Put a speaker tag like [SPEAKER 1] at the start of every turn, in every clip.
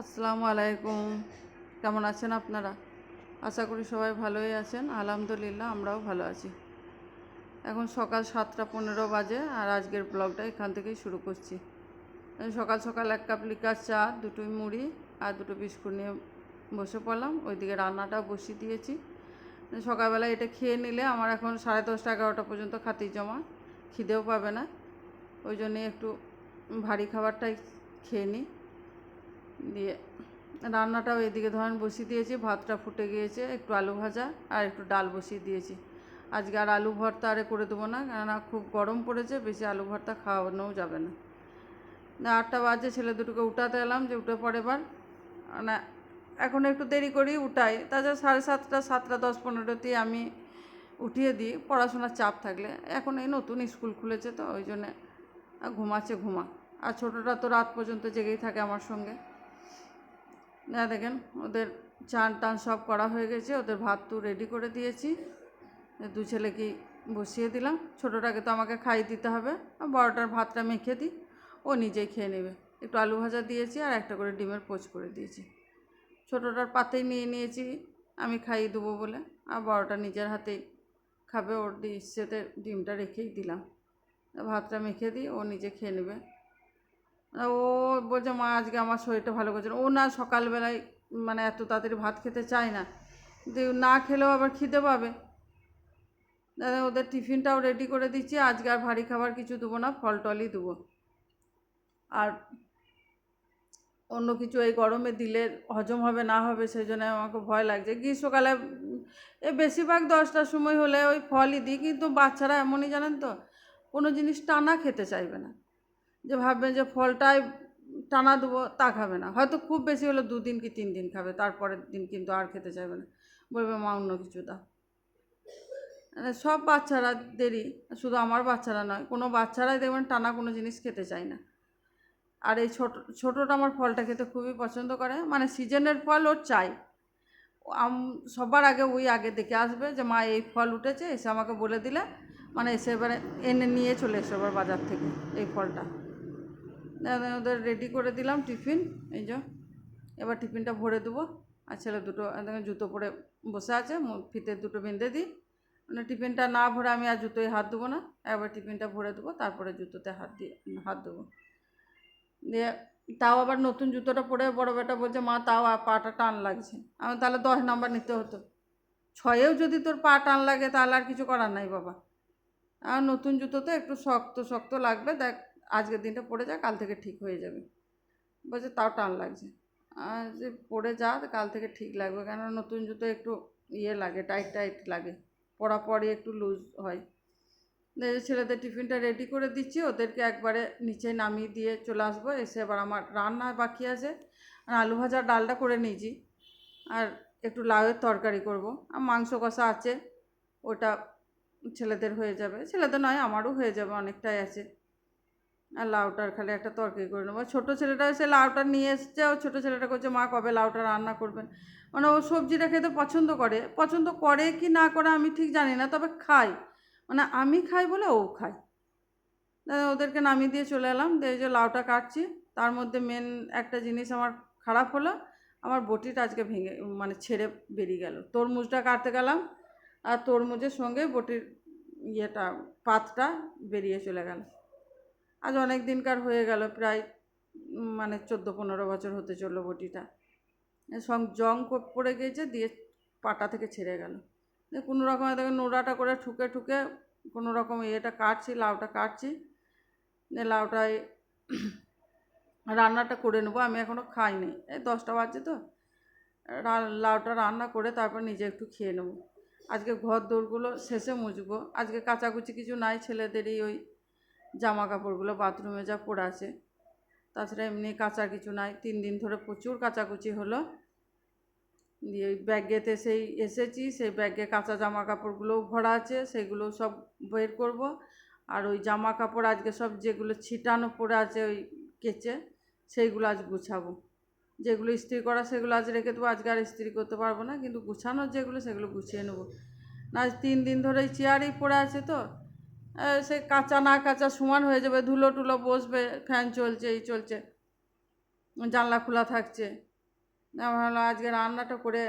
[SPEAKER 1] আসসালামু আলাইকুম। কেমন আছেন আপনারা? আশা করি সবাই ভালোই আছেন। আলহামদুলিল্লাহ, আমরাও ভালো আছি। এখন সকাল সাতটা পনেরো বাজে আর আজকের ব্লগটা এখান থেকেই শুরু করছি। সকাল সকাল এক কাপ লিকার চা দুটো মুড়ি আর দুটো বিস্কুট নিয়ে বসে পড়লাম। ওইদিকে রান্নাটা বসিয়ে দিয়েছি। সকালবেলা এটা খেয়ে নিলে আমার এখন সাড়ে দশটা এগারোটা পর্যন্ত খাতি জমা। খিদেও পাবে না। ওই জন্যে একটু ভারী খাবারটাই খেয়ে নিই। দিয়ে রান্নাটাও এদিকে ধরেন বসিয়ে দিয়েছি, ভাতটা ফুটে গিয়েছে, একটু আলু ভাজা আর একটু ডাল বসিয়ে দিয়েছি। আজকে আর আলু ভর্তা আরে করে দেবো না, কেননা খুব গরম পড়েছে, বেশি আলু ভর্তা খাওয়ানোও যাবে না। আটটা বাজে, ছেলে দুটোকে উঠাতে এলাম যে উঠে পরে এবার। না এখন একটু দেরি করি, উঠাই। তাছাড়া সাড়ে সাতটা সাতটা দশ পনেরোতেই আমি উঠিয়ে দিই, পড়াশোনার চাপ থাকলে। এখন এই নতুন স্কুল খুলেছে তো, ওই জন্যে ঘুমাচ্ছে ঘুমা। আর ছোটোটা তো রাত পর্যন্ত জেগেই থাকে আমার সঙ্গে। না, দেখেন, ওদের চান টান সব করা হয়ে গেছে, ওদের ভাত তো রেডি করে দিয়েছি। দু ছেলেকে বসিয়ে দিলাম। ছোটোটাকে তো আমাকে খাইয়ে দিতে হবে, আর বড়টার ভাতটা মেখে দিই, ও নিজেই খেয়ে নেবে। একটু আলু ভাজা দিয়েছি আর একটা করে ডিমের পোচ করে দিয়েছি। ছোটোটার পাতেই নিয়ে নিয়েছি, আমি খাইয়ে দেবো বলে, আর বড়টা নিজের হাতেই খাবে, ওর ইচ্ছেতে ডিমটা রেখেই দিলাম। ভাতটা মেখে দিই, ও নিজে খেয়ে নেবে। ও বলছে, মা, আজকে আমার শরীরটা ভালো করছে ও না, সকালবেলায় মানে এত তাড়াতাড়ি ভাত খেতে চায় না। কিন্তু না খেলেও আবার খিদে পাবে। দাদা ওদের টিফিনটাও রেডি করে দিচ্ছি। আজকে আর ভারী খাবার কিছু দেবো না ফল টলই দেবো। আর অন্য কিছু এই গরমে দিলে হজম হবে, না হবে, সেই জন্য আমাকে ভয় লাগছে। গ্রীষ্মকালে এ বেশিরভাগ দশটার সময় হলে ওই ফলই দিই, কিন্তু বাচ্চারা এমনই জানেন তো, কোনো জিনিস টানা খেতে চাইবে না। যে ভাববেন যে ফলটাই টানা দেবো, তা খাবে না। হয়তো খুব বেশি হলে দুদিন কি তিন দিন খাবে, তারপরের দিন কিন্তু আর খেতে চাইবে না। বলবে, মা, অন্য কিছু দাও। মানে সব বাচ্চারা দেরি, শুধু আমার বাচ্চারা নয়, কোনো বাচ্চারাই দেখবেন টানা কোনো জিনিস খেতে চায় না। আর এই ছোট, ছোটোটা আমার ফলটা খেতে খুবই পছন্দ করে মানে সিজনের ফল ওর চাই। আম, সবার আগে ওই আগে দেখে আসবে যে, মা, এই ফল উঠেছে। এসে আমাকে বলে দিলে মানে এসে এবারে এনে নিয়ে চলে এসে এবার বাজার থেকে এই ফলটা। ওদের রেডি করে দিলাম টিফিন, এই যে। এবার টিফিনটা ভরে দেবো। আর ছেলে দুটো জুতো পরে বসে আছে ফিতে দুটো বেঁধে দিই। মানে টিফিনটা না ভরে আমি আর জুতোয় হাত দেবো না। একবার টিফিনটা ভরে দেবো, তারপরে জুতোতে হাত দিয়ে, হাত দেবো। দিয়ে তাও আবার নতুন জুতোটা পরে বড় বেটা বলছে, মা, তাও পাটা টান লাগছে। আমি তাহলে দশ নাম্বার নিতে হতো। ছয়েও যদি তোর পা টান লাগে, তাহলে আর কিছু করার নাই বাবা। আর নতুন জুতো তো একটু শক্ত শক্ত লাগবে, দেখ। আজকের দিনটা পড়ে যা, কাল থেকে ঠিক হয়ে যাবে। বলছে, তাও টান লাগছে। আর যে পড়ে যা কাল থেকে ঠিক লাগবে। কেন নতুন জুতো একটু ইয়ে লাগে, টাইট টাইট লাগে। পরা পরে একটু লুজ হয়। ছেলেদের টিফিনটা রেডি করে দিচ্ছি। ওদেরকে একবারে নিচে নামিয়ে দিয়ে চলে আসব। এসে এবার আমার রান্না বাকি আছে। আর আলু ভাজা ডালটা করে নিয়েছি। আর একটু লাউয়ের তরকারি করব। আর মাংস কষা আছে। ওটা ছেলেদের হয়ে যাবে। ছেলেদের নয়, আমারও হয়ে যাবে, অনেকটাই আছে। আর লাউটার খালি একটা তরকারি করে নেব। ছোটো ছেলেটা এসে লাউটা নিয়ে এসছে, ও ছোটো ছেলেটা করছে মা, কবে লাউটা রান্না করবেন? মানে ও সবজিটা খেতে পছন্দ করে। পছন্দ করে কি না করে আমি ঠিক জানি না, তবে খাই মানে আমি খাই বলে ও খায়। ওদেরকে নামিয়ে দিয়ে চলে এলাম। দিয়ে যে লাউটা কাটছি, তার মধ্যে মেন একটা জিনিস আমার খারাপ হলো, আমার বটিটা আজকে ভেঙে মানে ছেড়ে বেরিয়ে গেল। তরমুজটা কাটতে গেলাম, আর তরমুজের সঙ্গে বটির ইয়েটা, পাতটা বেরিয়ে চলে গেল। আজ অনেক দিনকার হয়ে গেল, প্রায় মানে চোদ্দ পনেরো বছর হতে চলল বটিটা। সং, জং পড়ে গিয়েছে দিয়ে পাটা থেকে ছেড়ে গেল। কোনো রকমে দেখে নোড়াটা করে ঠুকে ঠুকে কোনো রকম ইয়েটা কাটছি, লাউটা কাটছি। লাউটায় রান্নাটা করে নেব, আমি এখনও খাইনি। এই দশটা বাজছে তো। লাউটা রান্না করে তারপর নিজে একটু খেয়ে নেব। আজকে ঘর দৌড়গুলো শেষে মুছবো। আজকে কাচাকুচি কিছু নাই, ছেলেদেরই ওই জামা কাপড়গুলো বাথরুমে যা পড়ে আছে। তাছাড়া এমনি কাঁচা কিছু নাই। তিন দিন ধরে প্রচুর কাচাকুচি হলো। দিয়ে ওই ব্যাগেতে সেই এসেছি, সেই ব্যাগে কাঁচা জামা কাপড়গুলোও ভরা আছে, সেগুলো সব বের করব। আর ওই জামা কাপড় আজকে সব যেগুলো ছিটানো পড়ে আছে ওই কেচে, সেইগুলো আজ গুছাবো। যেগুলো ইস্ত্রি করা সেগুলো আজ রেখে দেবো। আজকে আর ইস্ত্রি করতে পারব না। কিন্তু গুছানোর যেগুলো, সেগুলো গুছিয়ে নেব। না তিন দিন ধরে চেয়ারেই পড়ে আছে তো। সে কাঁচা না কাঁচা সমান হয়ে যাবে, ধুলো টুলো বসবে, ফ্যান চলছে, এই চলছে। জানলা খোলা থাকছে। আমি ভাবলাম, আজকে রান্নাটা করে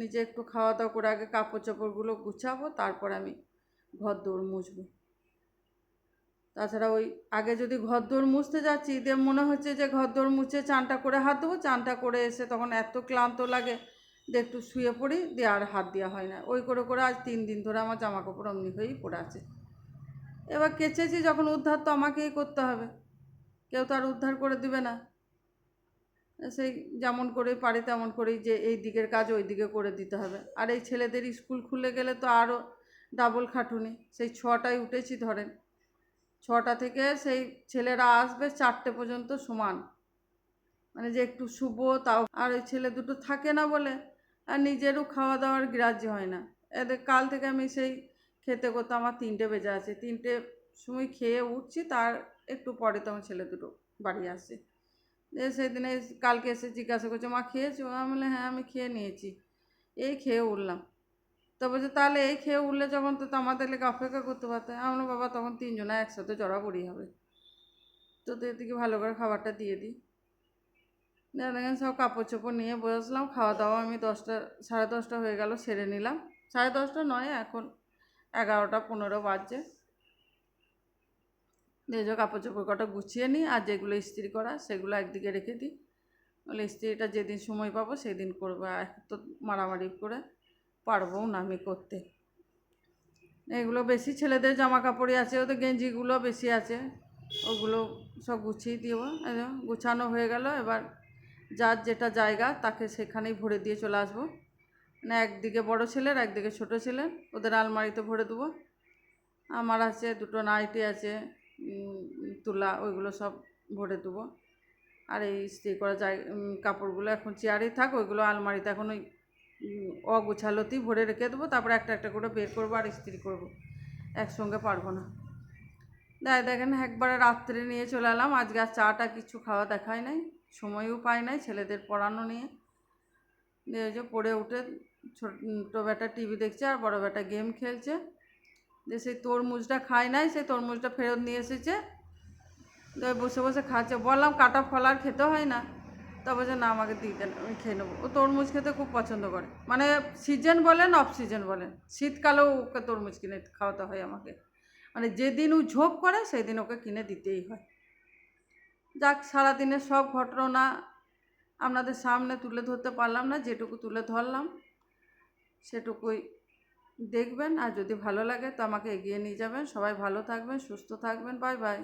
[SPEAKER 1] নিজে একটু খাওয়া দাওয়া করে আগে কাপড় চোপড়গুলো গুছাবো, তারপর আমি ঘর দৌড় মুছবো। তাছাড়া ওই আগে যদি ঘর দৌড় মুছতে যাচ্ছি দিয়ে মনে হচ্ছে যে ঘর দৌড় মুছে চানটা করে হাত দেবো চানটা করে এসে তখন এত ক্লান্ত লাগে যে একটু শুয়ে পড়ি, দিয়ে আর হাত দেওয়া হয় না। ওই করে করে আজ তিন দিন ধরে আমার জামা কাপড় অমনি হয়েই পড়ে আছে। এবার কেচেছি যখন উদ্ধার তো আমাকেই করতে হবে। কেউ তো আর উদ্ধার করে দিবে না। সেই যেমন করে পারি তেমন করেই যে এই দিকের কাজ ওই দিকে করে দিতে হবে। আর এই ছেলেদের স্কুল খুলে গেলে তো আরও ডাবল খাটুনি। সেই ছটায় উঠেছি ধরেন। ছটা থেকে সেই ছেলেরা আসবে চারটে পর্যন্ত সমান। মানে যে একটু শুভ তাও। আর ওই ছেলে দুটো থাকে না বলে আর নিজেরও খাওয়া দাওয়ার গ্রাহ্য হয় না। এদের কাল থেকে আমি সেই খেতে করতে আমার তিনটে বেজে আছে। তিনটে সময় খেয়ে উঠছি, তার একটু পরে তখন ছেলে দুটো বাড়ি আসছে সেদিনে কালকে এসে জিজ্ঞাসা করছে, মা, খেয়েছো? আমি হ্যাঁ আমি খেয়ে নিয়েছি। এই খেয়ে উঠলাম। তো বলছে, তাহলে এই খেয়ে উঠলে যখন তো আমাদের লেগে অপেক্ষা করতে পারতে। আমরা বাবা, তখন তিনজনে একসাথে জড়াবড়ি হবে। তো তো এদিকে ভালো করে খাবারটা দিয়ে দিই। দেখেন সব কাপড় চোপড় নিয়ে বসলাম, খাওয়া দাওয়া আমি দশটা, সাড়ে দশটা হয়ে গেল, সেরে নিলাম। সাড়ে দশটা নয়, এখন এগারোটা, পনেরো বাজছে। যে কাপড় চোপড় কটা গুছিয়ে নিই আর যেগুলো ইস্ত্রি করা সেগুলো একদিকে রেখে দিই। বলে, ইস্ত্রিটা যেদিন সময় পাবো সেদিন করব এক তো মারামারি করে পারব না আমি করতে। এগুলো বেশি ছেলেদের জামা কাপড়ই আছে, ওদের গেঞ্জিগুলো বেশি আছে। ওগুলো সব গুছিয়ে দিব গুছানো হয়ে গেল। এবার যার যেটা জায়গা তাকে সেখানেই ভরে দিয়ে চলে আসব। মানে একদিকে বড় ছেলের একদিকে ছোট ছেলের। ওদের আলমারিতে ভরে দেবো। আমার আছে দুটো নাইটি আছে তুলা ওইগুলো সব ভরে দেবো। আর এই ইস্ত্রি করা উম, কাপড়গুলো এখন চেয়ারেই থাক ওইগুলো আলমারিতে এখন ওই উম, অগুছালোতেই ভরে রেখে দেবো। তারপরে একটা একটা করে বের করব আর ইস্ত্রি করব। একসঙ্গে পারব না। দেখ দেখেন একবারে রাত্রে নিয়ে চলে এলাম। আজকে আর চাটা কিছু খাওয়া দেখায় নাই সময়ও পাই নাই ছেলেদের পড়ানো নিয়ে। যে পড়ে উঠে ছোটো বেটা টিভি দেখছে আর বড় বেটা গেম খেলছে। যে সেই তরমুজটা খায় নাই, সেই তরমুজটা ফেরত নিয়ে এসেছে। দিয়ে বসে বসে খাচ্ছে। বললাম, কাটা ফল আর খেতে হয় না। তা বলছে, না, আমাকে দেন আমি খেয়ে নেব। ও তরমুজ খেতে খুব পছন্দ করে। মানে সিজন বলেন অফ সিজন বলেন। শীতকালেও ওকে তরমুজ কিনে খাওয়াতে হয় আমাকে। মানে যেদিন ও ঝোঁক করে সেই দিন ওকে কিনে দিতেই হয়। যাক, সারাদিনের সব ঘটনা আপনাদের সামনে তুলে ধরতে পারলাম না, যেটুকু তুলে ধরলাম। সেটুকুই দেখবেন। আর যদি ভালো লাগে তো আমাকে এগিয়ে নিয়ে যাবেন। সবাই ভালো থাকবেন, সুস্থ থাকবেন। Bye bye.